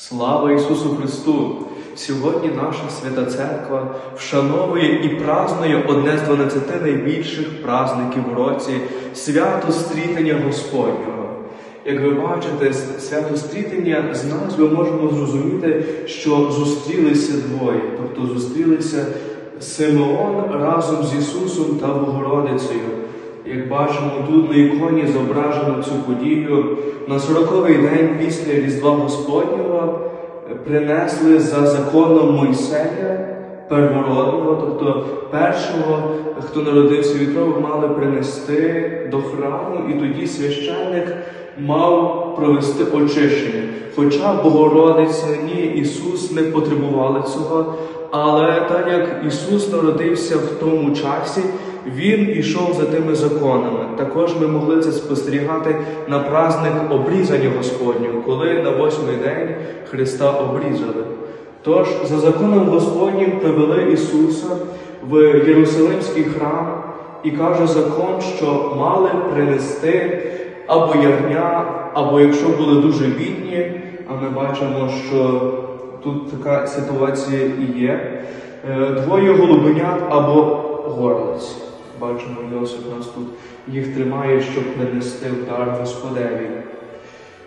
Слава Ісусу Христу! Сьогодні наша свята церква вшановує і празнує одне з 12 найбільших праздників у році свято стрітення Господнього. Як ви бачите, свято стрітення з назви можемо зрозуміти, що зустрілися двоє, тобто зустрілися Симеон разом з Ісусом та Богородицею. Як бачимо, тут на іконі зображено цю подію на 40-й день після Різдва Господнього е, принесли за законом Мойсея первородного, тобто першого, хто народився від Бога, мали принести до храму, і тоді священник мав провести очищення. Хоча Богородиця ні Ісус не потребували цього, але так як Ісус народився в тому часі, Він ішов за тими законами. Також ми могли це спостерігати на праздник обрізання Господнього, коли на восьмий день Христа обрізали. Тож за законом Господнім привели Ісуса в Єрусалимський храм, і каже закон, що мали принести або ягня, або якщо були дуже бідні, а ми бачимо, що тут така ситуація і є. е, Двоє голубенят або горлиць. Бачимо, Йосип нас тут їх тримає, щоб принести в дар Господеві.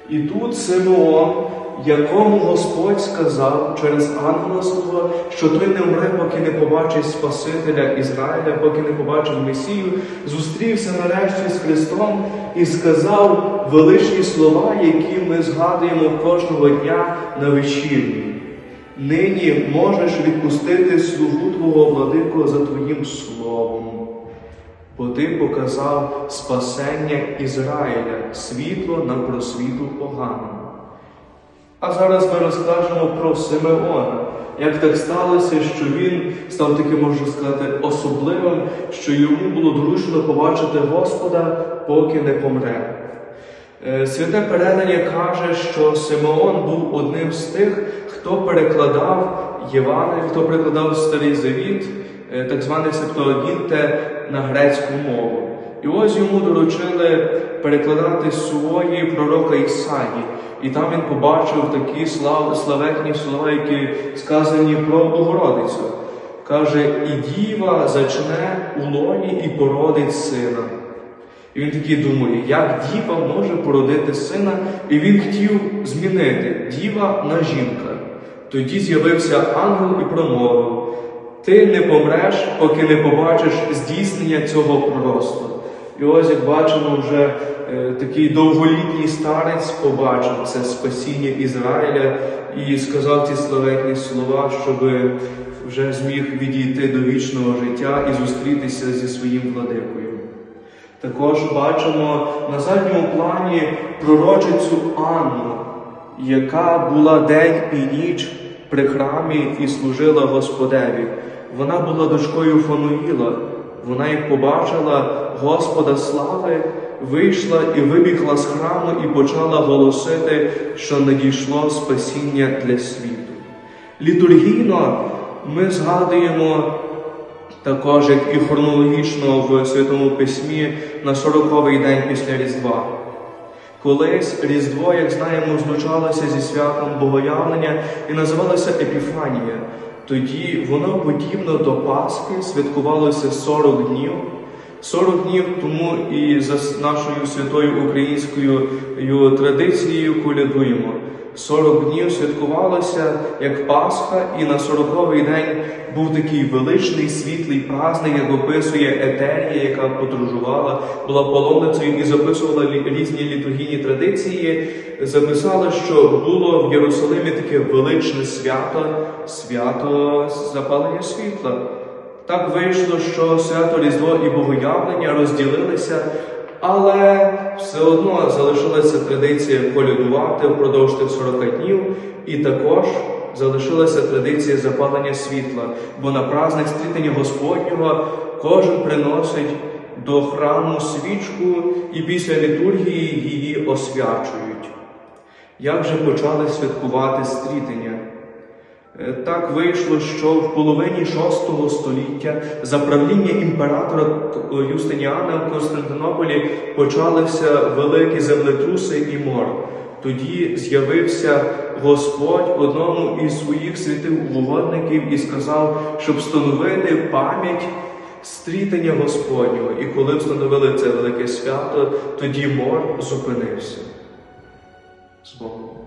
І тут Симеон, якому Господь сказав через ангела свого, що той не вмре, поки не побачить Спасителя Ізраїля, поки не побачить Месію, зустрівся нарешті з Христом і сказав величні слова, які ми згадуємо кожного дня на вечірні. Нині можеш відпустити слугу Твого владико за Твоїм словом. Бо ти показав спасення Ізраїля, світло на просвіту поганому. А зараз ми розкажемо про Симеона, як так сталося, що він став таким, можна сказати, особливим, що йому було доручено побачити Господа, поки не помре. Е, Святе передання каже, що Симеон був одним з тих, хто перекладав Євангелій, хто перекладав Старий Завіт, е, так званий Септуагінте, на грецьку мову. І ось йому доручили перекладати свої пророка Ісаї. І там він побачив такі слав, славетні слова, які сказані про Богородицю. Каже, і діва зачне у лоні і породить сина. І він такий думає, як діва може породити сина, і він хотів змінити діва на жінка. Тоді з'явився ангел і промовив: Ти не помреш, поки не побачиш здійснення цього пророцтва. І ось, як бачимо, вже е, такий довголітній старець побачив це спасіння Ізраїля і сказав ці славетні слова, щоб вже зміг відійти до вічного життя і зустрітися зі своїм владикою. Також бачимо на задньому плані пророчицю Анну, яка була день і ніч при храмі і служила Господеві. Вона була дочкою Фануїла. Вона як побачила Господа слави, вийшла і вибігла з храму і почала голосити, що надійшло спасіння для світу. Літургійно ми згадуємо також, як і хронологічно в Святому Письмі на 40-й день після Різдва. Колись Різдво, як знаємо, злучалося зі святом Богоявлення і називалося Епіфанія. Тоді воно подібно до Пасхи святкувалося 40 днів. 40 днів тому і за нашою святою українською традицією колядуємо. 40 днів святкувалося як Пасха, і на 40-й день був такий величний світлий праздник, як описує Етерія, яка подорожувала, була паломницею і записувала різні літургійні традиції. Записала, що було в Єрусалимі таке величне свято, свято запалення світла. Так вийшло, що свято Різдво і Богоявлення розділилися, але все одно залишилася традиція колядувати впродовж тих 40 днів, і також залишилася традиція запалення світла, бо на праздник стрітення Господнього кожен приносить до храму свічку і після літургії її освячують. Як же почали святкувати стрітення? Е, Так вийшло, що в половині VI століття за правління імператора Юстиніана в Константинополі почалися великі землетруси і мор. Тоді з'явився Господь одному із своїх святих угодників і сказав, щоб встановити пам'ять стрітення Господнього. І коли встановили це велике свято, тоді мор зупинився. З Богом.